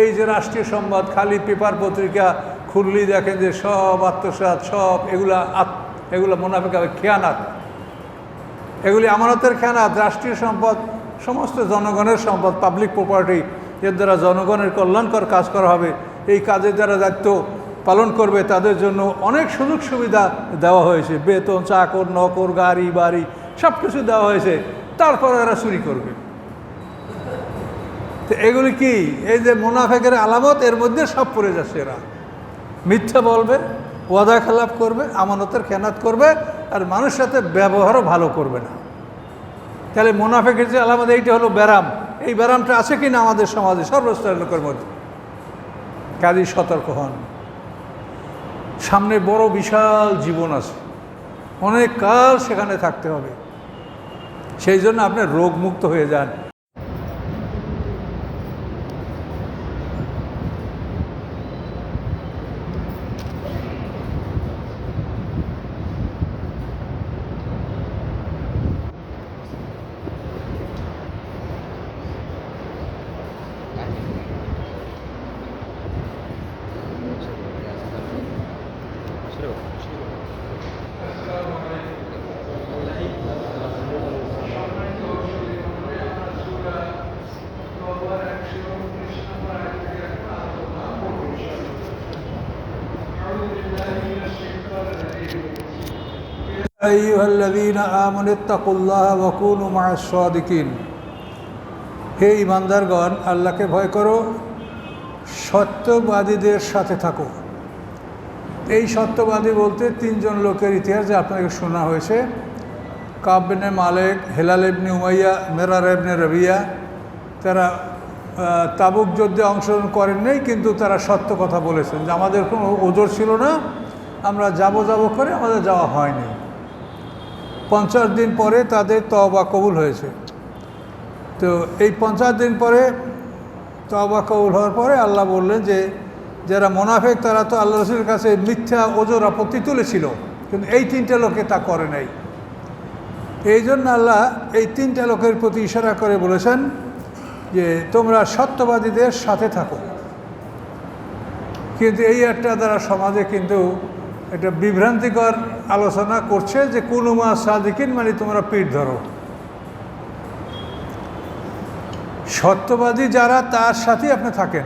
এই যে রাষ্ট্রীয় সংবাদ, খালি পেপার পত্রিকা খুললেই দেখেন যে সব আত্মসাত সব এগুলা এগুলো মোনাফিকা খেয়ানাত। এগুলি আমানতের খেয়ানাত, রাষ্ট্রীয় সম্পদ, সমস্ত জনগণের সম্পদ পাবলিক প্রপার্টি এর দ্বারা জনগণের কল্যাণকর কাজ করা হবে। এই কাজের দ্বারা দায়িত্ব পালন করবে, তাদের জন্য অনেক সুযোগ সুবিধা দেওয়া হয়েছে। বেতন, চাকর, নকর, গাড়ি, বাড়ি সব কিছু দেওয়া হয়েছে। তারপরে এরা চুরি করবে। তো এগুলি কি? এই যে মুনাফেকের আলামত, এর মধ্যে সব পড়ে যাচ্ছে এরা। মিথ্যা বলবে, ওয়াদা খেলাপ করবে, আমানতের খেয়ানাত করবে, আর মানুষের সাথে ব্যবহারও ভালো করবে না। তাহলে মুনাফেকের যে আলামত, এইটা হলো ব্যারাম। এই ব্যারামটা আছে কি না আমাদের সমাজে, সর্বস্তরের লোকের মধ্যে? কাজী সতর্ক হন। সামনে বড় বিশাল জীবন আছে। অনেক কাল সেখানে থাকতে হবে। সেই জন্য আপনি রোগমুক্ত হয়ে যান। أيها الذين آمنوا اتقوا الله وكونوا مع الصادقين হে ইমানদারগণ আল্লাহকে ভয় করো সত্যবাদীদের সাথে থাকো এই সত্যবাদী বলতে তিনজন লোকের ইতিহাস যে আপনাকে শোনা হয়েছে কাবনে Malik Hilal ibn Umayya Murarah ibn Rabia তারা আহ, তাবুক যুদ্ধে অংশগ্রহণ করেন নাই কিন্তু তারা সত্য কথা বলেছেন যে আমাদের কোনো ওজোর ছিল না আমরা যাব যাব করে আমাদের যাওয়া হয়নি পঞ্চাশ দিন পরে তাদের তওবা কবুল হয়েছে। তো এই পঞ্চাশ দিন পরে তওবা কবুল হওয়ার পরে আল্লাহ বললেন যে, যারা মোনাফেক তারা তো আল্লাহ রসুলের কাছে মিথ্যা ওজোর আপত্তি তুলেছিল, কিন্তু এই তিনটে লোকে তা করে নাই। এই জন্য আল্লাহ এই তিনটা লোকের প্রতি ইশারা করে বলেছেন যে, তোমরা সত্যবাদীদের সাথে থাকো। কিন্তু এই একটা দ্বারা সমাজে কিন্তু একটা বিভ্রান্তিকর আলোচনা করছে যে কুলুমা সাদিকিন মানে তোমরা পিঠ ধরো। সত্যবাদী যারা, তার সাথেই আপনি থাকেন।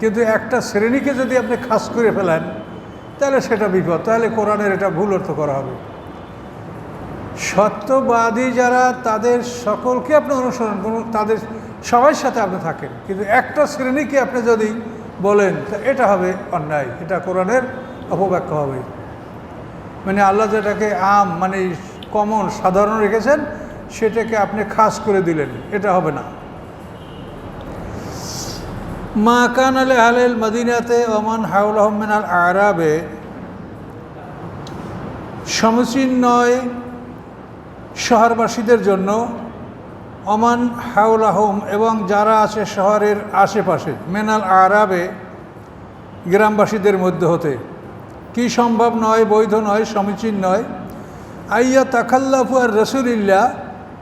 কিন্তু একটা শ্রেণীকে যদি আপনি খাস করে ফেলেন, তাহলে সেটা বিপদ। তাহলে কোরআনের এটা ভুল অর্থ করা হবে। সত্যবাদী যারা, তাদের সকলকে আপনি অনুসরণ করুন। তাদের সবার সাথে আপনি থাকেন। কিন্তু একটা শ্রেণীকে আপনি যদি বলেন এটা হবে অন্যায়। এটা কোরআনের অপব্যাখ্যা হবে। মানে আল্লাহ যেটাকে আম মানে কমন, সাধারণ রেখেছেন, সেটাকে আপনি খাস করে দিলেন। এটা হবে না। মা কান আলে আলেল মদিনাতে ওমান হাউল আহমেন আল আরাবে সমীচীন নয় শহরবাসীদের জন্য অমান হাউল আহম এবং যারা আছে শহরের আশেপাশে, মেনাল আরাবে, গ্রামবাসীদের মধ্যে হতে। কি সম্ভব নয়, বৈধ নয়, সমীচীন নয়। আইয়া তাকাল্লাফু আর রসুলিল্লা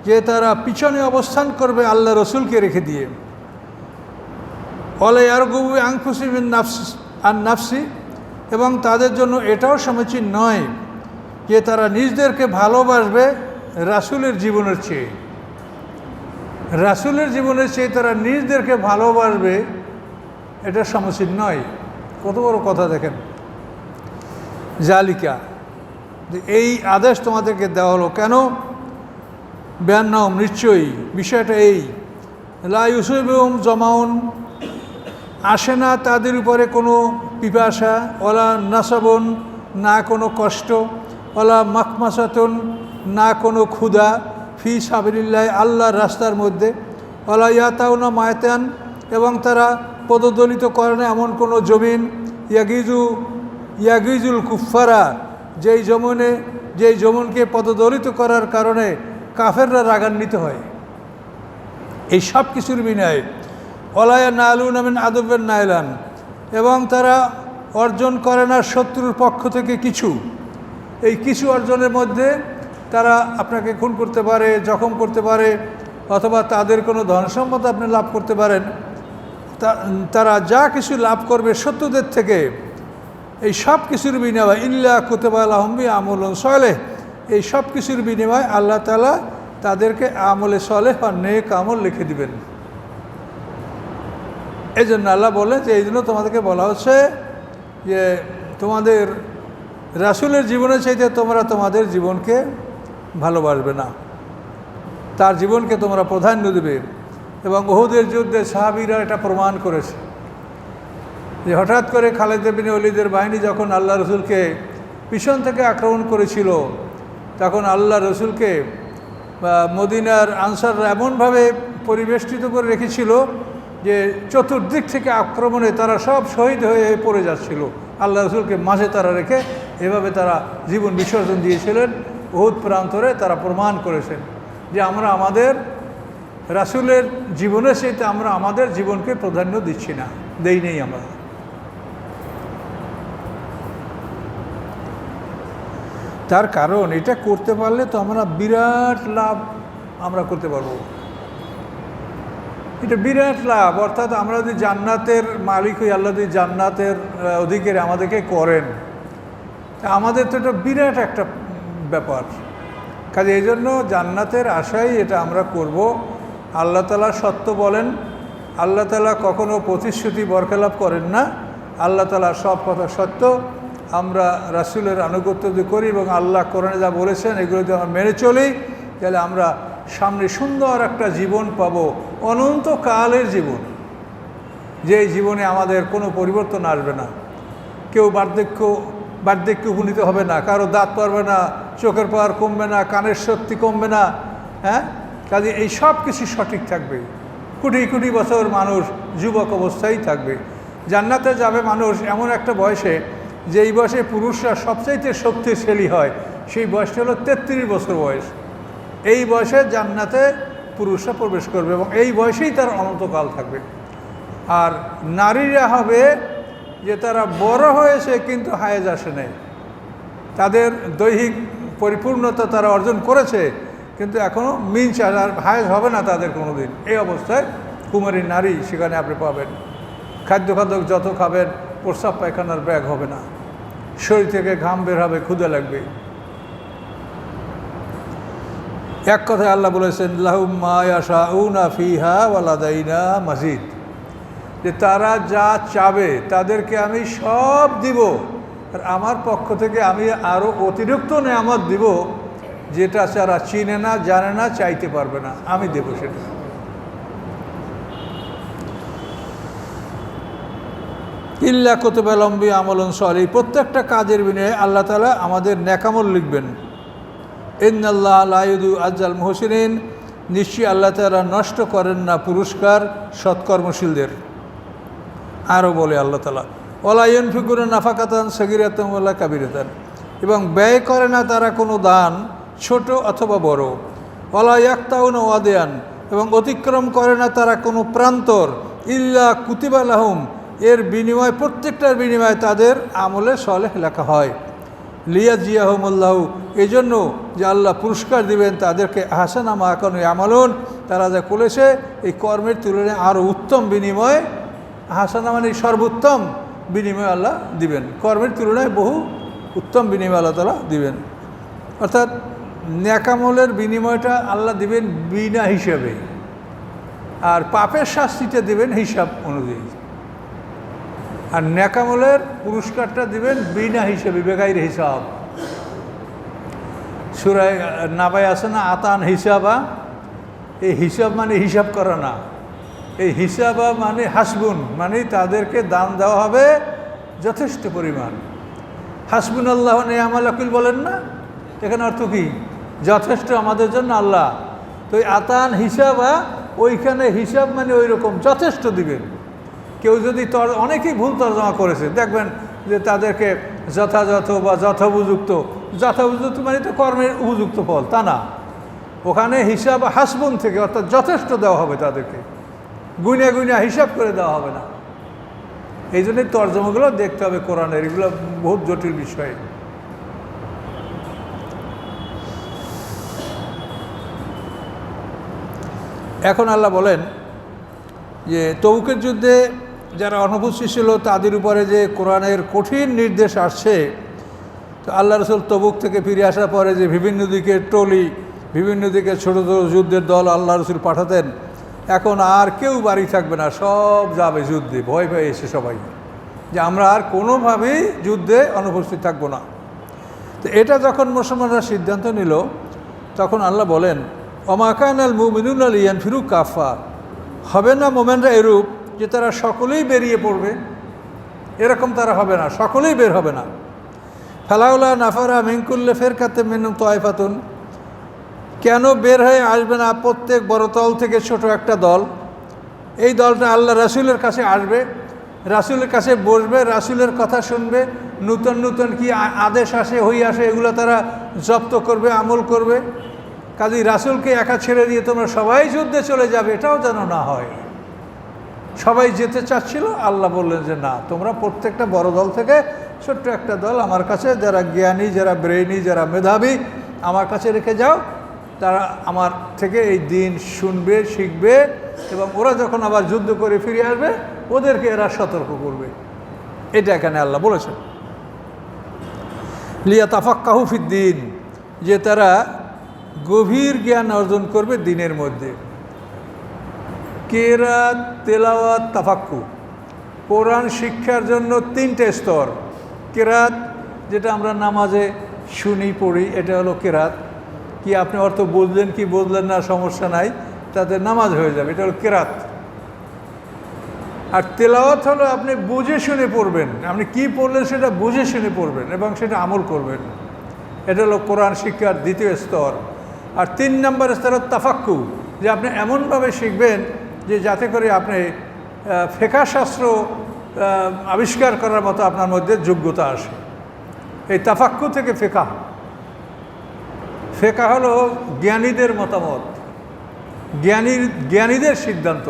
যে তারা পিছনে অবস্থান করবে আল্লাহ রসুলকে রেখে দিয়ে। অলে আরগুবু আংফুসিবিন নাফস আর নাফসি, এবং তাদের জন্য এটাও সমীচীন নয় যে তারা নিজদেরকে ভালোবাসবে রাসুলের জীবনের চেয়ে। রাসুলের জীবনের চেয়ে তারা নিজদেরকে ভালোবাসবে, এটা সমীচীন নয়। কত বড় কথা দেখেন। জালিকা। এই আদেশ তোমাদেরকে দেওয়া হলো কেন? ব্যান্নম নিশ্চয়ই। বিষয়টা এই। লা ইউসুবম জমাউন, আসে না তাদের উপরে কোনো পিপাসা, ওলা নাসাবন, না কোনো কষ্ট, ওলা মাখমাসাতন না কোনো ক্ষুধা, ফি সাবিল্লাহ আল্লাহর রাস্তার মধ্যে। ওলা ইয়াতাউনা মায়তান, এবং তারা পদদলিত করে না এমন কোনো জমিন। ইয়াগিজু ইয়াগিজুল কুফারা যেই জমনে যেই জমনকে পদদলিত করার কারণে কাফেররা রাগান্বিত হয়। এই সব কিছুর বিনয়, অলায়া নালুন আমিন আদবের নাইলান, এবং তারা অর্জন করে না শত্রুর পক্ষ থেকে কিছু। এই কিছু অর্জনের মধ্যে তারা আপনাকে খুন করতে পারে, জখম করতে পারে, অথবা তাদের কোনো ধন সম্পদ আপনি লাভ করতে পারেন। তারা যা কিছু লাভ করবে শত্রুদের থেকে এই সব কিছুর বিনিময় ইল্লা কুতেবা আলহম্বি আমল সলে এই সব কিছুর বিনিময় আল্লাহ তালা তাদেরকে আমলে সলে বা নেক আমল লিখে দিবেন। এই জন্য আল্লাহ বলে যে এই জন্য তোমাদেরকে বলা হচ্ছে যে, তোমাদের রাসুলের জীবনের চাইতে তোমরা তোমাদের জীবনকে ভালোবাসবে না। তার জীবনকে তোমরা প্রাধান্য দেবে এবং বহুদের যুদ্ধে সাহাবিরা এটা প্রমাণ করেছে। যে হঠাৎ করে খালেদ বিন অলিদের বাহিনী যখন আল্লাহ রসুলকে পিছন থেকে আক্রমণ করেছিল, তখন আল্লাহ রসুলকে মদিনার আনসাররা এমনভাবে পরিবেষ্টিত করে রেখেছিল যে চতুর্দিক থেকে আক্রমণে তারা সব শহীদ হয়ে পড়ে যাচ্ছিল। আল্লাহ রসুলকে মাঝে তারা রেখে এভাবে তারা জীবন বিসর্জন দিয়েছিলেন। বহুত প্রান্তরে তারা প্রমাণ করেছেন যে আমরা আমাদের রাসুলের জীবনের সাথে আমরা আমাদের জীবনকে প্রাধান্য দিচ্ছি না, দেই নেই আমরা। তার কারণ, এটা করতে পারলে তো আমরা বিরাট লাভ আমরা করতে পারব। এটা বিরাট লাভ, অর্থাৎ আমরা যদি জান্নাতের মালিক হই, আল্লাহ যদি জান্নাতের অধিকারী আমাদেরকে করেন আমাদের তো এটা বিরাট একটা ব্যাপার। কাজে এই জন্য জান্নাতের আশাই এটা আমরা করব। আল্লাহ তালা সত্য বলেন, আল্লাহ তালা কখনো প্রতিশ্রুতি বরখেলাপ করেন না। আল্লাহ তালা সব কথা সত্য। আমরা রাসুলের আনুগত্য যদি করি এবং আল্লাহ কোরআনে যা বলেছেন, এগুলো যদি আমরা মেনে চলি, তাহলে আমরা সামনে সুন্দর একটা জীবন পাবো, অনন্তকালের জীবন। যে জীবনে আমাদের কোনো পরিবর্তন আসবে না, কেউ বার্ধক্য বার্ধক্য উপনীত হবে না, কারও দাঁত পারবে না, চোখের পাওয়ার কমবে না, কানের শক্তি কমবে না হ্যাঁ? কাজে এই সব কিছু সঠিক থাকবে। কোটি কোটি বছর মানুষ, যুবক অবস্থায় থাকবে। জান্নাতে যাবে মানুষ এমন একটা বয়সে যে এই বয়সে পুরুষরা সবচাইতে শক্তিশালী হয়, সেই বয়সটি হলো তেত্রিশ বছর বয়স। এই বয়সে জান্নাতে পুরুষরা প্রবেশ করবে এবং এই বয়সেই তার অনন্তকাল থাকবে। আর নারীরা হবে যে তারা বড় হয়েছে কিন্তু হায়েজ আসে নাই। তাদের দৈহিক পরিপূর্ণতা তারা অর্জন করেছে, কিন্তু এখনও মিনস আর হায়েজ হবে না তাদের কোনো দিন এই অবস্থায় কুমারী নারী সেখানে আপনি পাবেন। খাদ্য খাদ্য যত খাবেন, প্রস্রাব পায়খানার ব্যাগ হবে না। শরীর থেকে ঘাম বের হবে ক্ষুদে লাগবে। এক কথায় আল্লাহ বলেছেন লাহুমায়াশাউনা ফিহা ওয়ালাদাইনা যে তারা যা চাবে, তাদেরকে আমি সব দিব। আর আমার পক্ষ থেকে আমি আরও অতিরিক্ত নেয়ামত দিব, যেটা তারা চিনে না, জানে না, চাইতে পারবে না। আমি দেব সেটা। ইল্লা কোতবেলম্বী আমলন সর এই প্রত্যেকটা কাজের বিনিময়ে আল্লাহ তালা আমাদের ন্যাকামল লিখবেন। ইন্নাল্লাহ আলাইদু আজ্জাল মোহসিন নিশ্চয়ই আল্লাহ তালা নষ্ট করেন না পুরস্কার সৎকর্মশীলদের। আরও বলে আল্লাহ তালা ওলায়ন ফিকুরের নাফাকাতান সগিরাতম ওলা কাবিরাতান। এবং ব্যয় করে না তারা কোনো দান, ছোট অথবা বড়। ওলা ইয়াক্তাউন ওয়াদেয়ান। এবং অতিক্রম করে না তারা কোনো প্রান্তর। ইল্লা কুতিবালাহম এর বিনিময়, প্রত্যেকটার বিনিময়ে তাদের আমলে সলেহ লেখা হয়। লিয়া জিয়াহমুল্লাহ এই জন্য যে আল্লাহ পুরস্কার দিবেন তাদেরকে আহসান আমা এখন আমলন তারা যা করেছে, এই কর্মের তুলনায় আরও উত্তম বিনিময় হাসানা মানে সর্বোত্তম বিনিময় আল্লাহ দিবেন। কর্মের তুলনায় বহু উত্তম বিনিময় আল্লাহ তালা দিবেন। অর্থাৎ ন্যাকামলের বিনিময়টা আল্লাহ দিবেন বিনা হিসাবে। আর পাপের শাস্তিটা দিবেন হিসাব অনুযায়ী। আর ন্যাকামলের পুরস্কারটা দিবেন বিনা হিসাবে বেগাইর হিসাব। সুরায় নাবাই আছে না, আতান হিসাবা? এই হিসাব মানে হিসাব করা না। এই হিসাবা মানে হাসবুন মানে তাদেরকে দান দেওয়া হবে যথেষ্ট পরিমাণ। হাসবুন আল্লাহ নেয়ামাল আকিল বলেন না? এখানে অর্থ কি? যথেষ্ট আমাদের জন্য আল্লাহ। তো আতান হিসাবা, ওইখানে হিসাব মানে ওই রকম, যথেষ্ট দিবেন। কেউ যদি তর অনেকেই ভুল তর্জমা করেছে, দেখবেন যে তাদেরকে যথাযথ বা যথোপযুক্ত যথোপযুক্ত মানে তো কর্মের উপযুক্ত ফল, তা না। ওখানে হিসাব হাসবুন থেকে অর্থাৎ যথেষ্ট দেওয়া হবে তাদেরকে। গুনে গুনে হিসাব করে দেওয়া হবে না। এই জন্যই তর্জমাগুলো দেখতে হবে কোরআনের, এগুলো বহুত জটিল বিষয়। এখন আল্লাহ বলেন যে তৌকের যুদ্ধে যারা অনুপস্থিত ছিল তাদের উপরে যে কোরআনের কঠিন নির্দেশ আসছে, তো আল্লাহ রসুল তবুক থেকে ফিরে আসার পরে যে বিভিন্ন দিকে টলি, বিভিন্ন দিকে ছোটো ছোটো যুদ্ধের দল আল্লাহ রসুল পাঠাতেন, এখন আর কেউ বাড়ি থাকবে না, সব যাবে যুদ্ধে, ভয় ভয় এসে সবাই। যে আমরা আর কোনোভাবেই যুদ্ধে অনুপস্থিত থাকব না। তো এটা যখন মুসলমানরা সিদ্ধান্ত নিল, তখন আল্লাহ বলেন অমাকান আল মুমিনুন আল ইয়ান ফিরু কাফা হবে না মোমেনরা এরূপ যে তারা সকলেই বেরিয়ে পড়বে, এরকম তারা হবে না, সকলেই বের হবে না। ফালাউলা নাফারা মিঙ্কুল্লে ফের কাতে মেনু তোয়াইফাতুন কেন বের হয়ে আসবে না প্রত্যেক বড় দল থেকে ছোট একটা দল? এই দলটা আল্লাহ রাসুলের কাছে আসবে, রাসুলের কাছে বসবে, রাসুলের কথা শুনবে, নূতন নূতন কি আদেশ আসে, হই আসে, এগুলো তারা জব্দ করবে, আমল করবে। কাজী রাসুলকে একা ছেড়ে দিয়ে তোমরা সবাই যুদ্ধে চলে যাবে, এটাও যেন না হয়। সবাই যেতে চাচ্ছিল, আল্লাহ বললেন যে না, তোমরা প্রত্যেকটা বড় দল থেকে ছোট্ট একটা দল আমার কাছে, যারা জ্ঞানী, যারা ব্রেইনি, যারা মেধাবী, আমার কাছে রেখে যাও। তারা আমার থেকে এই দিন শুনবে, শিখবে এবং ওরা যখন আবার যুদ্ধ করে ফিরে আসবে, ওদেরকে এরা সতর্ক করবে। এটা এখানে আল্লাহ বলেছেন। লিয়া তাফাক্কাহু ফিদ্দিন যে তারা গভীর জ্ঞান অর্জন করবে দিনের মধ্যে। কেরাত, তেলাওয়াত তাফাক্কু কোরআন শিক্ষার জন্য তিনটে স্তর। কেরাত, যেটা আমরা নামাজে শুনি, পড়ি, এটা হলো কেরাত। কি আপনি অর্থ বুঝলেন কি বুঝলেন না, সমস্যা নাই, তাতে নামাজ হয়ে যাবে, এটা হলো কেরাত। আর তেলাওয়াত হলো আপনি বুঝে শুনে পড়বেন, আপনি কি পড়লেন সেটা বুঝে শুনে পড়বেন এবং সেটা আমল করবেন। এটা হলো কোরআন শিক্ষার দ্বিতীয় স্তর। আর তিন নম্বর স্তর তাফাক্কু যে আপনি এমনভাবে শিখবেন যে যাতে করে আপনি ফেকা শাস্ত্র আবিষ্কার করার মতো আপনার মধ্যে যোগ্যতা আসে। এই তাফাক্কু থেকে ফেকা। ফেকা হলো জ্ঞানীদের মতামত। জ্ঞানীর, জ্ঞানীদের সিদ্ধান্ত।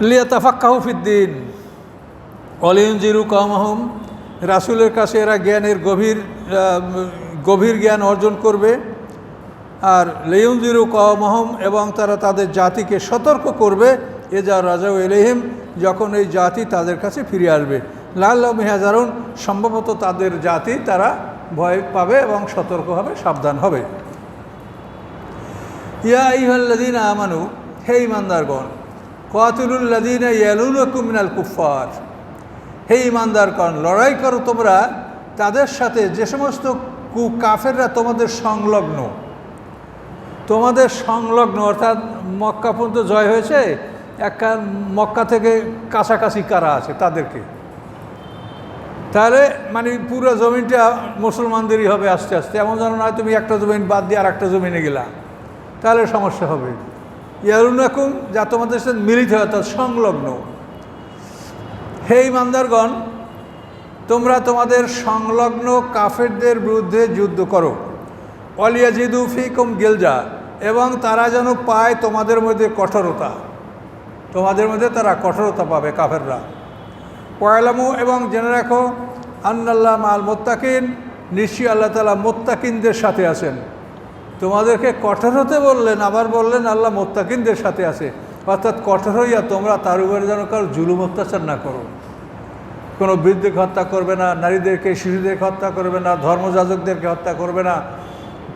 লিয়া তাফাক্কাহুফিদ্দিন অলিয়নজিরু কমহম রাসুলের কাছে এরা জ্ঞানের গভীর গভীর জ্ঞান অর্জন করবে। আর লেয়ুনজিরু কমহম এবং তারা তাদের জাতিকে সতর্ক করবে এ যা রাজা এলেহিম যখন এই জাতি তাদের কাছে ফিরে আসবে। লাল মেহাজারুন, সম্ভবত তাদের জাতি তারা ভয় পাবে এবং সতর্ক হবে, সাবধান হবে। ইয়া ইহাল্লাদিন আমানু, হে ইমানদারগণ কাতুলুল্লাদিন ইয়ালুনকুম মিনাল কুফার হে ইমানদারগণ, লড়াই করো তোমরা, তাদের সাথে যে সমস্ত কু কাফেররা তোমাদের সংলগ্ন। তোমাদের সংলগ্ন, অর্থাৎ মক্কা পর্যন্ত জয় হয়েছে, একটা মক্কা থেকে কাছাকাছি কারা আছে তাদেরকে? তাহলে মানে পুরো জমিনটা মুসলমানদেরই হবে আস্তে আস্তে। এমন যেন নয় তুমি একটা জমিন বাদ দিয়ে আর একটা জমিনে গেলা। তাহলে সমস্যা হবে। ইয়ারুনাকুম, যা তোমাদের সাথে মিলিত হয়, অর্থাৎ সংলগ্ন। হে ইমানদারগণ, তোমরা তোমাদের সংলগ্ন কাফেরদের বিরুদ্ধে যুদ্ধ করো। অলিয়াজিদু ফিকুম গিলজা এবং তারা যেন পায় তোমাদের মধ্যে কঠোরতা। তোমাদের মধ্যে তারা কঠোরতা পাবে কাফেররা। পয়লামু এবং জেনে রাখো, আন্নাল্লাহ মাল মোত্তাকিন, নিশ্চয়ই আল্লাহ তালা মোত্তাকিনদের সাথে আছেন। তোমাদেরকে কঠোর হতে বললেন, আবার বললেন, আল্লাহ মোত্তাকিনদের সাথে আছে। অর্থাৎ কঠোর হইয়া তোমরা তার উপরে যেন কারও জুলুম অত্যাচার না করো। কোনো বৃদ্ধকে হত্যা করবে না, নারীদেরকে, শিশুদেরকে হত্যা করবে না, ধর্মযাজকদেরকে হত্যা করবে না।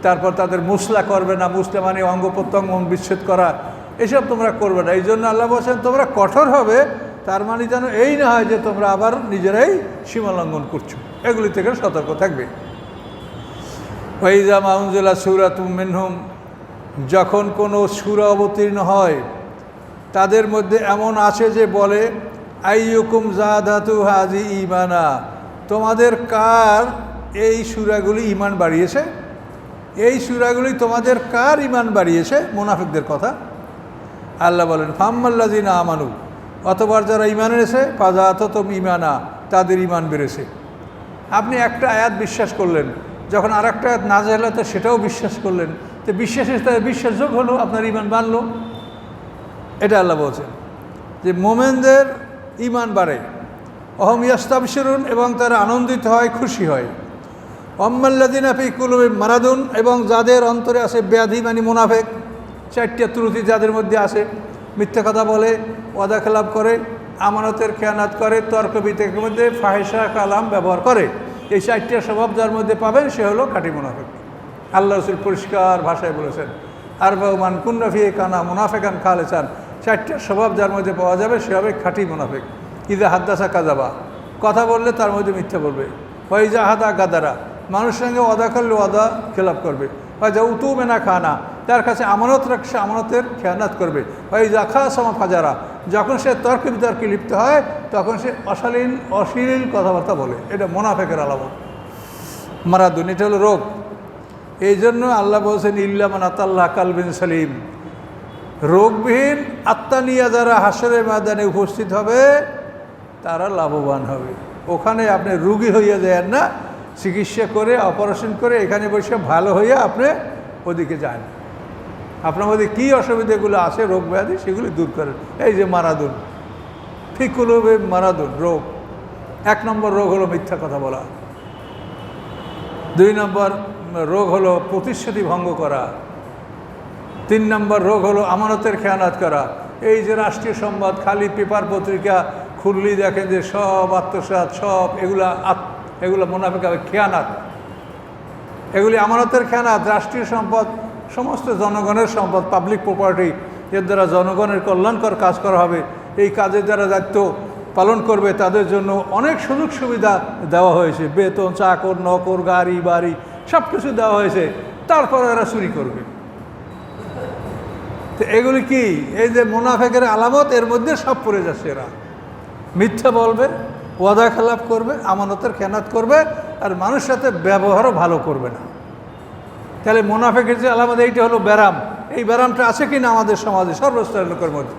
তারপর তাদের মুসলা করবে না, মুসলা মানে অঙ্গ প্রত্যঙ্গ বিচ্ছেদ করা। এসব তোমরা করবে না। এই জন্য আল্লাহ বলছেন, তোমরা কঠোর হবে, তার মানে যেন এই না হয় যে তোমরা আবার নিজেরাই সীমা লঙ্ঘন করছ। এগুলি থেকে সতর্ক থাকবে। ওয়াইজা মাউনজুল্লাহ সুরাত মিনহুম, যখন কোনো সুরা অবতীর্ণ হয়, তাদের মধ্যে এমন আছে যে বলে, আইয়ুকুম জাদাতু হাজি ইমানা তোমাদের কার এই সুরাগুলি ইমান বাড়িয়েছে? এই সুরাগুলি তোমাদের কার ইমান বাড়িয়েছে? মুনাফিকদের কথা। আল্লাহ বলেন ফাম্মাল্লাদিনা আমানু। অতবার যারা ইমান এনেছে ফাজাত তোম ইমানা তাদের ইমান বেড়েছে। আপনি একটা আয়াত বিশ্বাস করলেন, যখন আর একটা আয়াত না জানলে তো সেটাও বিশ্বাস করলেন। তো বিশ্বাসের তাদের বিশ্বাসযোগ হলো, আপনার ইমান বাড়লো। এটা আল্লাহ বলছেন যে, মোমেনদের ইমান বাড়ে। অহম ইয়াস্তাবশিরুন এবং তারা আনন্দিত হয়, খুশি হয়। অম্মাল্লাদিন আফি কুলুবে মারাদুন, এবং যাদের অন্তরে আছে ব্যাধি মানে মুনাফেক, চারটা ত্রুটি যাদের মধ্যে আসে মিথ্যা কথা বলে, ওয়াদা খেলাপ করে, আমানতের খেয়ানাত করে, তর্ক বিতর্কের মধ্যে ফাহেসা কালাম ব্যবহার করে। এই চারটা স্বভাব যার মধ্যে পাবেন, সে হলো খাঁটি মুনাফেক। আল্লাহ রসুল পরিষ্কার ভাষায় বলেছেন আর বাউমান কুন্নফিয়ে কানা মুনাফেকান খালেসান। চারটা স্বভাব যার মধ্যে পাওয়া যাবে, সে হবে খাঁটি মুনাফেক। ইদা হাদ্দাসা কাজাবা কথা বললে তার মধ্যে মিথ্যা বলবে। ওয়াইজা হাদা গাদারা। মানুষের সঙ্গে ওয়াদা করলে ওয়াদা খেলাপ করবে। ওয়াইজা উতু মেনা খানা, তার কাছে আমানত রাখছে আমানতের খেয়ানাত করবে। ওয়াইজা খা সমা ফাজারা, যখন সে তর্ক বিতর্কে লিপ্ত হয়, তখন সে অশালীন, অশ্লীল কথাবার্তা বলে। এটা মোনাফেকের আলামত। মারাদুন, এটা হলো রোগ। এই জন্য আল্লাহ বলছেন ইল্লামান আতাল্লাহ কালবিন সালিম। রোগবিহীন আত্মা নিয়ে যারা হাসরে ময়দানে উপস্থিত হবে, তারা লাভবান হবে। ওখানে আপনি রুগী হইয়া যায় না চিকিৎসা করে, অপারেশন করে, এখানে বসে ভালো হইয়া আপনি ওদিকে যান। আপনার মধ্যে কী অসুবিধাগুলো আছে, রোগ ব্যাধি, সেগুলি দূর করেন। এই যে মারাদুন। ফিকুল মারাদুন, রোগ। এক নম্বর রোগ হলো মিথ্যা কথা বলা। দুই নম্বর রোগ হলো প্রতিশ্রুতি ভঙ্গ করা। তিন নম্বর রোগ হলো আমানতের খেয়ানাত করা। এই যে রাষ্ট্রীয় সংবাদ, খালি পেপার পত্রিকা খুললি দেখেন যে সব আত্মসাত, সব এগুলা আত এগুলো মোনাফিকা খেয়ানাত। এগুলি আমানতের খেয়ানাত, রাষ্ট্রীয় সম্পদ, সমস্ত জনগণের সম্পদ পাবলিক প্রপার্টি এর দ্বারা জনগণের কল্যাণকর কাজ করা হবে। এই কাজের দ্বারা দায়িত্ব পালন করবে, তাদের জন্য অনেক সুযোগ সুবিধা দেওয়া হয়েছে। বেতন, চাকর, নকর, গাড়ি, বাড়ি সব কিছু দেওয়া হয়েছে। তারপর এরা চুরি করবে। তো এগুলি কি? এই যে মোনাফেকের আলামত, এর মধ্যে সব পড়ে যাচ্ছে এরা। মিথ্যা বলবে ওয়াদা খেলাপ করবে, আমানতের খেনাত করবে, আর মানুষের সাথে ব্যবহারও ভালো করবে না। তাহলে মোনাফেকের যে আলামত, এইটা হলো ব্যারাম। এই ব্যারামটা আছে কি না আমাদের সমাজে? সর্বস্তরের লোকের মধ্যে।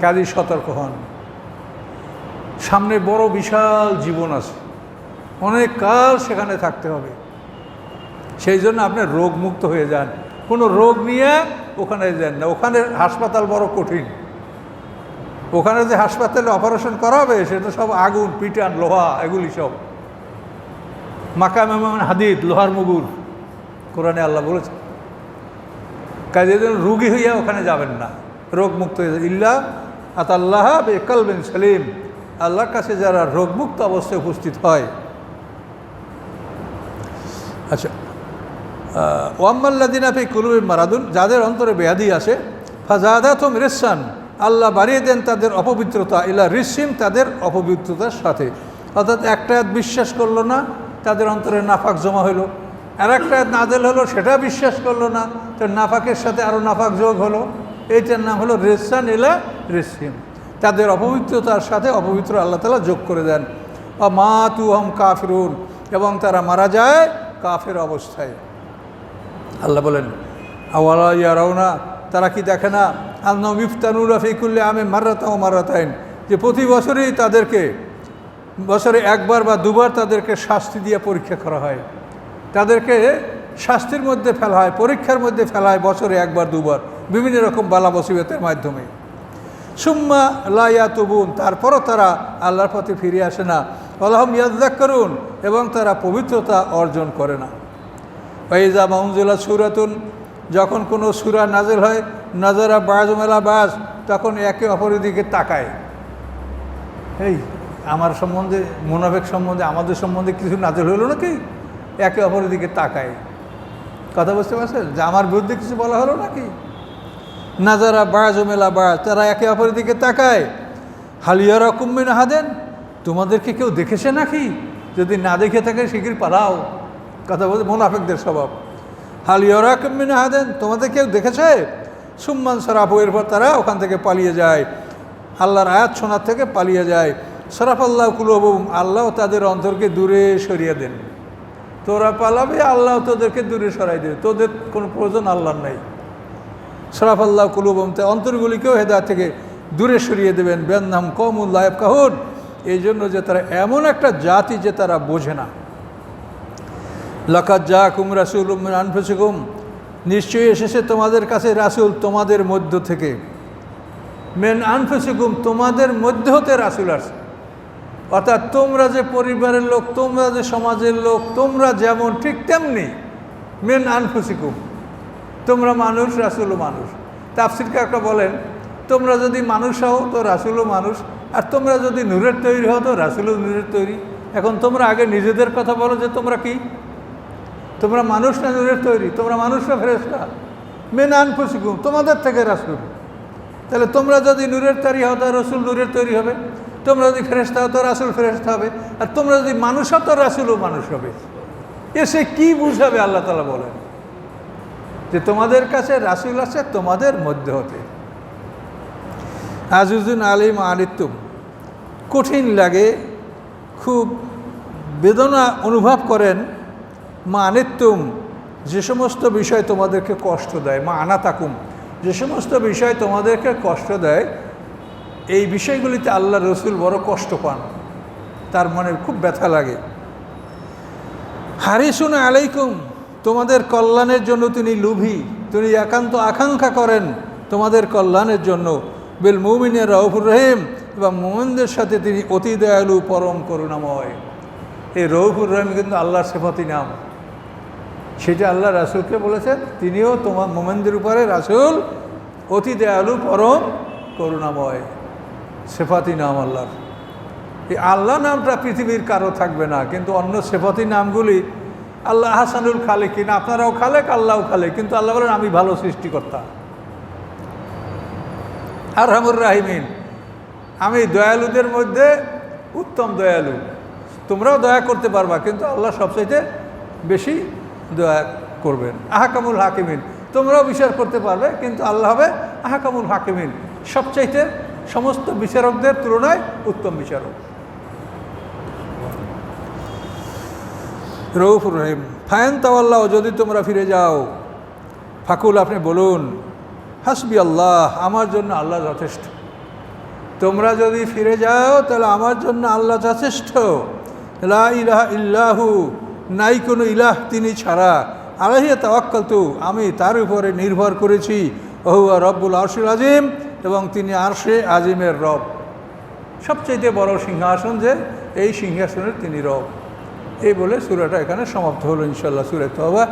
কাজী সতর্ক হন। সামনে বড় বিশাল জীবন আছে। অনেক কাল সেখানে থাকতে হবে। সেই জন্য আপনি রোগমুক্ত হয়ে যান। কোনো রোগ নিয়ে ওখানে যান না। ওখানে হাসপাতাল বড় কঠিন। ওখানে যে হাসপাতালে অপারেশন করা হবে সেটা সব আগুন, পিটান, লোহা, এগুলি সব। মাকাম হাদিদ, লোহার মুগুর, কোরআনে আল্লাহ বলেছে কাজে রুগী হইয়া ওখানে যাবেন না। রোগমুক্ত হয়ে ইল্লা আতাল্লাহ বেকাল বিন সালিম। আল্লাহর কাছে যারা রোগমুক্ত অবস্থায় উপস্থিত হয়। আচ্ছা ওয়াম্মাল্লাদিন আপনি কুলুবি মারাদুন, যাদের অন্তরে বেয়াদি আছে ফাজাদা তো রেসান আল্লাহ বাড়িয়ে দেন তাদের অপবিত্রতা, ইলা রিসিম তাদের অপবিত্রতার সাথে। অর্থাৎ একটা বিশ্বাস করল না, তাদের অন্তরে নাফাক জমা হলো। আর একটা নাজেল হলো, সেটা বিশ্বাস করল না, তো নাফাকের সাথে আরও নাফাক যোগ হলো। এইটার নাম হলো রেসান ইলা রেসিম। তাদের অপবিত্রতার সাথে অপবিত্র আল্লাহ তালা যোগ করে দেন। বা মা তু হম কাফিরুন, এবং তারা মারা যায় কাফের অবস্থায়। আল্লাহ বলেন, আওয়ালা ইয়ারাওনা তারা কি দেখে না? আল্লাহ মিফতানুর রফিকুল্লে আমি মার্রাতা ও মার্রাতাইন। যে প্রতি বছরই তাদেরকে, বছরে একবার বা দুবার তাদেরকে শাস্তি দিয়ে পরীক্ষা করা হয়। তাদেরকে শাস্তির মধ্যে ফেলা হয়, পরীক্ষার মধ্যে ফেলা হয় বছরে একবার, দুবার, বিভিন্ন রকম বালা বসিবতের মাধ্যমে। সুম্মা লাইয়া তবুন তারপরও তারা আল্লাহর পথে ফিরে আসে না। আল্লাহম ইয়াদাক করুন এবং তারা পবিত্রতা অর্জন করে না। ফাইজা মাহমুদুল্লাহ সুরাতুন যখন কোনো সুরা নাজেল হয় নাজারা বাজ মেলা বাজ, তখন একে অপরের দিকে তাকায়। এই, আমার সম্বন্ধে, মোনাফেক সম্বন্ধে, আমাদের সম্বন্ধে কিছু নাজেল হলো নাকি? একে অপরের দিকে তাকায়। কথা বুঝতে পারছেন? যে আমার বিরুদ্ধে কিছু বলা হলো নাকি? নাজারা বাজ মেলা বাজ, তারা একে অপরের দিকে তাকায়। হালিয়ারা কুম্মিন হাদেন তোমাদেরকে কেউ দেখেছে নাকি? যদি না দেখে থাকে শিগির পালাও। কথা বলতে মোনাফেকদের স্বভাব। হালিয়ারা কুম্মিন হাদেন তোমাদের কেউ দেখেছে? সুম্মান সরাফু, এরপর তারা ওখান থেকে পালিয়ে যায়। আল্লাহর আয়াত শোনার থেকে পালিয়ে যায়। সরাফ আল্লাহ কুলবুম আল্লাহ তাদের অন্তরকে দূরে সরিয়ে দেন। তোরা পালাবে, আল্লাহ তোদেরকে দূরে সরাই দেবে। তোদের কোনো প্রয়োজন আল্লাহর নাই। সরাফ আল্লাহ কুলুবম তে অন্তরগুলিকেও হেদায় থেকে দূরে সরিয়ে দেবেন। বেন্নাম কমুল্লাহ কাহুন এই জন্য যে তারা এমন একটা জাতি যে তারা বোঝে না। লাকাত যা কুম রাসুল আনফুসিকুম। নিশ্চয়ই এসেছে তোমাদের কাছে রাসুল তোমাদের মধ্য থেকে। মেন আনফুসিকুম, তোমাদের মধ্য হতে রাসুল আসছে। অর্থাৎ তোমরা যে পরিবারের লোক, তোমরা যে সমাজের লোক, তোমরা যেমন ঠিক তেমনি মেন আনফুসিকুম। তোমরা মানুষ, রাসুলও মানুষ। তাফসিরকে একটা বলেন, তোমরা যদি মানুষ হও তো রাসুলও মানুষ, আর তোমরা যদি নূরের তৈরি হও তো রাসুলও নূরের তৈরি। এখন তোমরা আগে নিজেদের কথা বলো যে তোমরা কি? তোমরা মানুষ না নূরের তৈরি, তোমরা মানুষ না ফেরেস্তা মেন আনফুসিকুম তোমাদের থেকে রাসুল। তাহলে তোমরা যদি নূরের তৈরি হও তো রসুল নূরের তৈরি হবে। তোমরা যদি ফেরেস্তা হও তো রাসুল ফেরেস্তা হবে। আর তোমরা যদি মানুষ হও তো রাসুলও মানুষ হবে। এসে কি বুঝাবে আল্লাহ তালা বলেন? যে তোমাদের কাছে রাসুল আছে, তোমাদের মধ্যে হতে। আজিজুন আলিম আলিতুম কঠিন লাগে, খুব বেদনা অনুভব করেন মা আনিতুম যে সমস্ত বিষয় তোমাদেরকে কষ্ট দেয়, মা আনা তাকুম যে সমস্ত বিষয় তোমাদেরকে কষ্ট দেয়, এই বিষয়গুলিতে আল্লাহ রসুল বড় কষ্ট পান। তার মনে খুব ব্যথা লাগে। হারিসুন আলাইকুম, তোমাদের কল্যাণের জন্য তিনি লুভি, তিনি একান্ত আকাঙ্ক্ষা করেন তোমাদের কল্যাণের জন্য। বেল মৌমিনের রৌফুর রহিম, এবং মোমিনদের সাথে তিনি অতি দয়ালু, পরম করুণাময়। এই রৌফুর রহিম কিন্তু আল্লাহর সেফতি নাম। সেটা আল্লাহ রাসুলকে বলেছেন, তিনিও তোমার মোমেনদের উপরে রাসুল, অতি দয়ালু, পরম করুণাময়। সেফাতি নাম আল্লাহর। এই আল্লাহ নামটা পৃথিবীর কারও থাকবে না, কিন্তু অন্য সেফাতি নামগুলি আল্লাহ হাসানুল খালে কিনা আপনারাও খালেক, আল্লাহও খালে কিন্তু আল্লাহ বলেন, আমি ভালো সৃষ্টিকর্তা। আর হামুর রাহিমিন, আমি দয়ালুদের মধ্যে উত্তম দয়ালু। তোমরাও দয়া করতে পারবা, কিন্তু আল্লাহ সবচাইতে বেশি দয়া করবেন। আহাকামুল হাকিমিন। তোমরাও বিচার করতে পারবে, কিন্তু আল্লাহ হবে আহাকামুল হাকিমিন। সবচাইতে সমস্ত বিচারকদের তুলনায় উত্তম বিচারক। রৌফুর রহিম ফায়ন তাওয়াল্লাহ, যদি তোমরা ফিরে যাও, ফাকুল আপনি বলুন, হাসবি আল্লাহ, আমার জন্য আল্লাহ যথেষ্ট। তোমরা যদি ফিরে যাও, তাহলে আমার জন্য আল্লাহ যথেষ্ট। লা ইলাহা ইল্লাহু নাই কোনো ইলাহ তিনি ছাড়া। আলাহিয়া তাওয়াক্কাল তু আমি তার উপরে নির্ভর করেছি। ওহুয়া রব্বুল আরশুল আজিম এবং তিনি আরশে আজিমের রব। সবচেয়ে বড় সিংহাসন যে, এই সিংহাসনের তিনি রব। এই বলে সুরাটা এখানে সমাপ্ত হলো ইনশাল্লাহ সুরে তবা